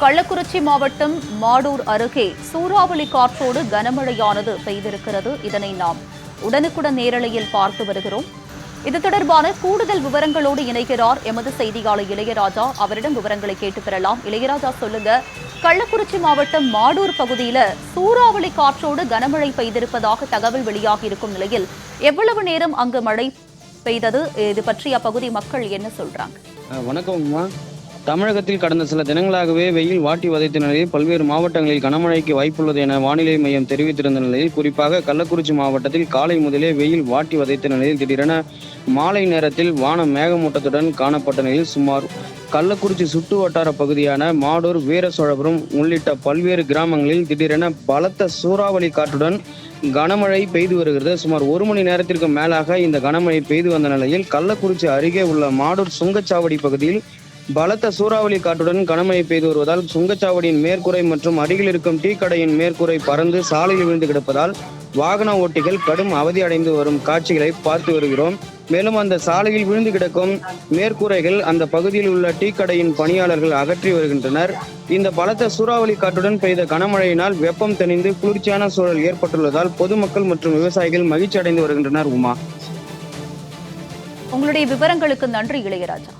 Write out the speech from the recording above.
கள்ளக்குறிச்சி மாவட்டம் மாடூர் அருகே சூறாவளி காற்றோடு கனமழையானது பெய்திருக்கிறது. இதனை நாம் உடனுக்குடன் நேரலையில் பார்த்து வருகிறோம். இது தொடர்பான கூடுதல் விவரங்களோடு இணைகிறார் எமது செய்தியாளர் இளையராஜா. அவரிடம் விவரங்களை கேட்டு பெறலாம். இளையராஜா சொல்லுங்க. கள்ளக்குறிச்சி மாவட்டம் மாடூர் பகுதியில சூறாவளி காற்றோடு கனமழை பெய்திருப்பதாக தகவல் வெளியாகி இருக்கும் நிலையில் எவ்வளவு நேரம் அங்கு மழை பெய்தது? இது பற்றி அப்பகுதி மக்கள் என்ன சொல்றாங்க? வணக்கம் தமிழகத்தில் கடந்த சில தினங்களாகவே வெயில் வாட்டி வதைத்த நிலையில் பல்வேறு மாவட்டங்களில் கனமழைக்கு வாய்ப்புள்ளது என வானிலை மையம் தெரிவித்திருந்த நிலையில் குறிப்பாக கள்ளக்குறிச்சி மாவட்டத்தில் காலை முதலே வெயில் வாட்டி வதைத்த நிலையில் திடீரென மாலை நேரத்தில் வானம் மேகமூட்டத்துடன் காணப்பட்ட நிலையில் சுமார் கள்ளக்குறிச்சி சுற்று வட்டார பகுதியான மாடூர் வீரசோழபுரம் உள்ளிட்ட பல்வேறு கிராமங்களில் திடீரென பலத்த சூறாவளி காற்றுடன் கனமழை பெய்து வருகிறது. சுமார் ஒரு மணி நேரத்திற்கு மேலாக இந்த கனமழை பெய்து வந்த நிலையில் கள்ளக்குறிச்சி அருகே உள்ள மாடூர் சுங்கச்சாவடி பகுதியில் பலத்த சூறாவளி காற்றுடன் கனமழை பெய்து வருவதால் சுங்கச்சாவடியின் மேற்கூரை மற்றும் அருகில் இருக்கும் டீ கடையின் மேற்கூரை பறந்து சாலையில் விழுந்து கிடப்பதால் வாகன ஓட்டிகள் கடும் அவதி அடைந்து வரும் காட்சிகளை பார்த்து வருகிறோம். மேலும் அந்த சாலையில் விழுந்து கிடக்கும் மேற்கூரைகள் அந்த பகுதியில் உள்ள டீ கடையின் பணியாளர்கள் அகற்றி வருகின்றனர். இந்த பலத்த சூறாவளி காற்றுடன் பெய்த கனமழையினால் வெப்பம் தணிந்து குளிர்ச்சியான சூழல் ஏற்பட்டுள்ளதால் பொதுமக்கள் மற்றும் விவசாயிகள் மகிழ்ச்சி அடைந்து வருகின்றனர் உமா. உங்களுடைய விவரங்களுக்கு நன்றி இளையராஜா.